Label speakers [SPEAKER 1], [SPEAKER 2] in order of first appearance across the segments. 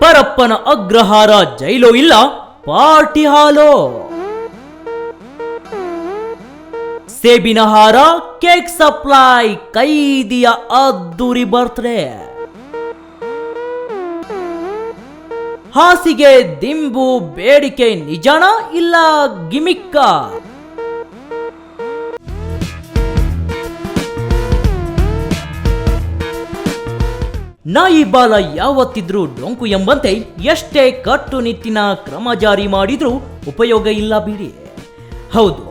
[SPEAKER 1] ಪರಪ್ಪನ ಅಗ್ರಹಾರ ಜೈಲೋ ಇಲ್ಲ, ಪಾರ್ಟಿ ಹಾಲೋ. ಸೇಬಿನ ಹಾರ ಕೇಕ್ ಸಪ್ಲೈ ಕೈದಿಯ ಅದ್ದೂರಿ ಬರ್ತ್ಡೇ. ಹಾಸಿಗೆ, ದಿಂಬು, ಬೇಡಿಕೆ ನಿಜಾನ ಇಲ್ಲ, ಗಿಮಿಕ್ಕ. ನಾಯಿ ಬಾಲ ಯಾವತ್ತಿದ್ರೂ ಡೊಂಕು ಎಂಬಂತೆ ಎಷ್ಟೇ ಕಟ್ಟುನಿಟ್ಟಿನ ಕ್ರಮ ಜಾರಿ ಮಾಡಿದ್ರೂ ಉಪಯೋಗ ಇಲ್ಲ ಬಿಡಿ. ಹೌದು,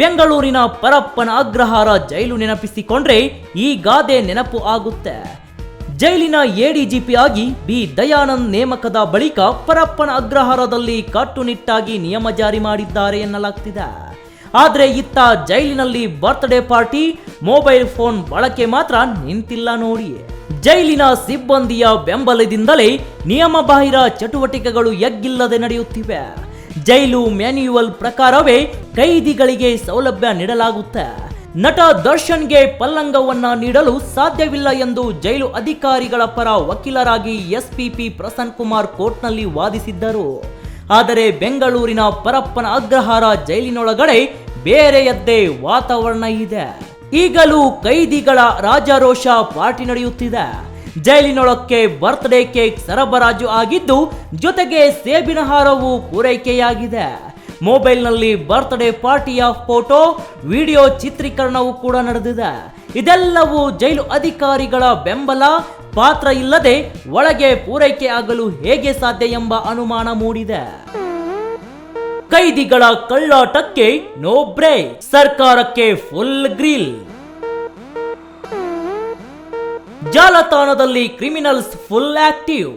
[SPEAKER 1] ಬೆಂಗಳೂರಿನ ಪರಪ್ಪನ ಅಗ್ರಹಾರ ಜೈಲು ನೆನಪಿಸಿಕೊಂಡ್ರೆ ಈ ಗಾದೆ ನೆನಪು ಆಗುತ್ತೆ. ಜೈಲಿನ ಎಡಿಜಿಪಿ ಆಗಿ ಬಿ ದಯಾನಂದ್ ನೇಮಕದ ಬಳಿಕ ಪರಪ್ಪನ ಅಗ್ರಹಾರದಲ್ಲಿ ಕಟ್ಟುನಿಟ್ಟಾಗಿ ನಿಯಮ ಜಾರಿ ಮಾಡಿದ್ದಾರೆ ಎನ್ನಲಾಗ್ತಿದೆ. ಆದರೆ ಇತ್ತ ಜೈಲಿನಲ್ಲಿ ಬರ್ತ್ಡೇ ಪಾರ್ಟಿ, ಮೊಬೈಲ್ ಫೋನ್ ಬಳಕೆ ಮಾತ್ರ ನಿಂತಿಲ್ಲ ನೋಡಿ. ಜೈಲಿನ ಸಿಬ್ಬಂದಿಯ ಬೆಂಬಲದಿಂದಲೇ ನಿಯಮಬಾಹಿರ ಚಟುವಟಿಕೆಗಳು ಎಗ್ಗಿಲ್ಲದೆ ನಡೆಯುತ್ತಿವೆ. ಜೈಲು ಮ್ಯಾನ್ಯುವಲ್ ಪ್ರಕಾರವೇ ಕೈದಿಗಳಿಗೆ ಸೌಲಭ್ಯ ನೀಡಲಾಗುತ್ತೆ. ನಟ ದರ್ಶನ್ಗೆ ಪಲ್ಲಂಗವನ್ನ ನೀಡಲು ಸಾಧ್ಯವಿಲ್ಲ ಎಂದು ಜೈಲು ಅಧಿಕಾರಿಗಳ ಪರ ವಕೀಲರಾಗಿ ಎಸ್ಪಿಪಿ ಪ್ರಸನ್ ಕುಮಾರ್ ಕೋರ್ಟ್ನಲ್ಲಿ ವಾದಿಸಿದ್ದರು. ಆದರೆ ಬೆಂಗಳೂರಿನ ಪರಪ್ಪನ ಅಗ್ರಹಾರ ಜೈಲಿನೊಳಗಡೆ ಬೇರೆಯದ್ದೇ ವಾತಾವರಣ ಇದೆ. ಈಗಲೂ ಕೈದಿಗಳ ರಾಜಾರೋಷ ಪಾರ್ಟಿ ನಡೆಯುತ್ತಿದೆ. ಜೈಲಿನೊಳಕ್ಕೆ ಬರ್ತ್ಡೇ ಕೇಕ್ ಸರಬರಾಜು ಆಗಿದ್ದು, ಜೊತೆಗೆ ಸೇಬಿನ ಹಾರವು ಪೂರೈಕೆಯಾಗಿದೆ. ಮೊಬೈಲ್ನಲ್ಲಿ ಬರ್ತ್ಡೇ ಪಾರ್ಟಿಯ ಫೋಟೋ, ವಿಡಿಯೋ ಚಿತ್ರೀಕರಣವೂ ಕೂಡ ನಡೆದಿದೆ. ಇದೆಲ್ಲವೂ ಜೈಲು ಅಧಿಕಾರಿಗಳ ಬೆಂಬಲ, ಪಾತ್ರ ಇಲ್ಲದೆ ಒಳಗೆ ಪೂರೈಕೆ ಆಗಲು ಹೇಗೆ ಸಾಧ್ಯ ಎಂಬ ಅನುಮಾನ ಮೂಡಿದೆ. ಕೈದಿಗಳ ಕಳ್ಳಾಟಕ್ಕೆ ನೋ ಬ್ರೇಕ್ ಸರ್ಕಾರಕ್ಕೆ ಫುಲ್ ಗ್ರಿಲ್ ಜಾಲತಾಣದಲ್ಲಿ criminals full active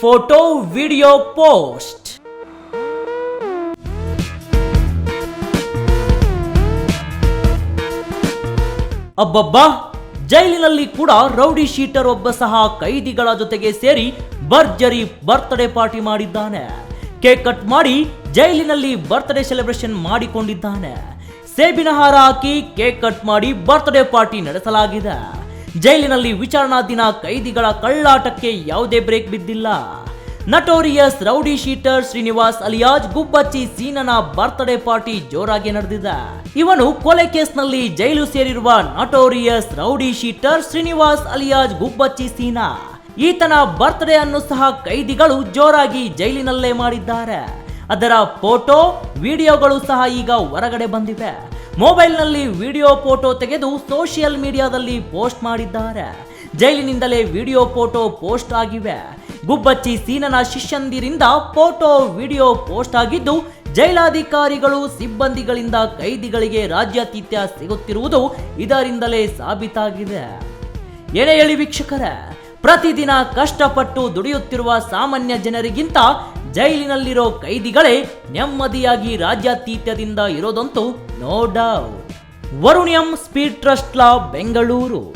[SPEAKER 1] photo video post ಅಬ್ಬಬ್ಬಾ, ಜೈಲಿನಲ್ಲಿ ಕೂಡ ರೌಡಿ ಶೀಟರ್ ಒಬ್ಬ ಸಹ ಕೈದಿಗಳ ಜೊತೆಗೆ ಸೇರಿ ಭರ್ಜರಿ ಬರ್ತ್ಡೇ ಪಾರ್ಟಿ ಮಾಡಿದ್ದಾನೆ. ಕೇಕ್ ಕಟ್ ಮಾಡಿ ಜೈಲಿನಲ್ಲಿ ಬರ್ತ್ಡೇ ಸೆಲೆಬ್ರೇಷನ್ ಮಾಡಿಕೊಂಡಿದ್ದಾನೆ. ಸೇಬಿನ ಹಾರ ಹಾಕಿ ಕೇಕ್ ಕಟ್ ಮಾಡಿ ಬರ್ತ್ಡೇ ಪಾರ್ಟಿ ನಡೆಸಲಾಗಿದೆ. ಜೈಲಿನಲ್ಲಿ ವಿಚಾರಣಾ ದಿನ ಕೈದಿಗಳ ಕಳ್ಳಾಟಕ್ಕೆ ಯಾವುದೇ ಬ್ರೇಕ್ ಬಿದ್ದಿಲ್ಲ. Notorious rowdy sheeter Srinivas alias Gubbachchi ಸೀನನ birthday party ಜೋರಾಗಿ ನಡೆದಿದೆ. ಇವನು ಕೊಲೆ ಕೇಸ್ನಲ್ಲಿ ಜೈಲು ಸೇರಿರುವ notorious rowdy sheeter Srinivas alias Gubbachchi Seena. ಈತನ ಬರ್ತ್ಡೇ ಅನ್ನು ಸಹ ಕೈದಿಗಳು ಜೋರಾಗಿ ಜೈಲಿನಲ್ಲೇ ಮಾಡಿದ್ದಾರೆ. ಅದರ ಫೋಟೋ, ವಿಡಿಯೋಗಳು ಸಹ ಈಗ ಹೊರಗಡೆ ಬಂದಿವೆ. ಮೊಬೈಲ್ನಲ್ಲಿ ವಿಡಿಯೋ ಫೋಟೋ ತೆಗೆದು ಸೋಷಿಯಲ್ ಮೀಡಿಯಾದಲ್ಲಿ ಪೋಸ್ಟ್ ಮಾಡಿದ್ದಾರೆ. ಜೈಲಿನಿಂದಲೇ ವಿಡಿಯೋ ಫೋಟೋ ಪೋಸ್ಟ್ ಆಗಿವೆ. ಗುಬ್ಬಚ್ಚಿ ಸೀನನ ಶಿಷ್ಯಂದಿರಿಂದ ಫೋಟೋ, ವಿಡಿಯೋ ಪೋಸ್ಟ್ ಆಗಿದ್ದು, ಜೈಲಾಧಿಕಾರಿಗಳು ಸಿಬ್ಬಂದಿಗಳಿಂದ ಕೈದಿಗಳಿಗೆ ರಾಜ್ಯಾತಿಥ್ಯ ಸಿಗುತ್ತಿರುವುದು ಇದರಿಂದಲೇ ಸಾಬೀತಾಗಿದೆ. ಏನೇ ಹೇಳಿ ವೀಕ್ಷಕರೇ, ಪ್ರತಿದಿನ ಕಷ್ಟಪಟ್ಟು ದುಡಿಯುತ್ತಿರುವ ಸಾಮಾನ್ಯ ಜನರಿಗಿಂತ ಜೈಲಿನಲ್ಲಿರೋ ಕೈದಿಗಳೇ ನೆಮ್ಮದಿಯಾಗಿ ರಾಜ್ಯಾತೀತ್ಯದಿಂದ ಇರೋದಂತೂ ನೋ ಡೌಟ್ ವರುಣ್ಯಂ ಸ್ಪೀಡ್ ಟ್ರಸ್ಟ್ ಲಾ ಬೆಂಗಳೂರು.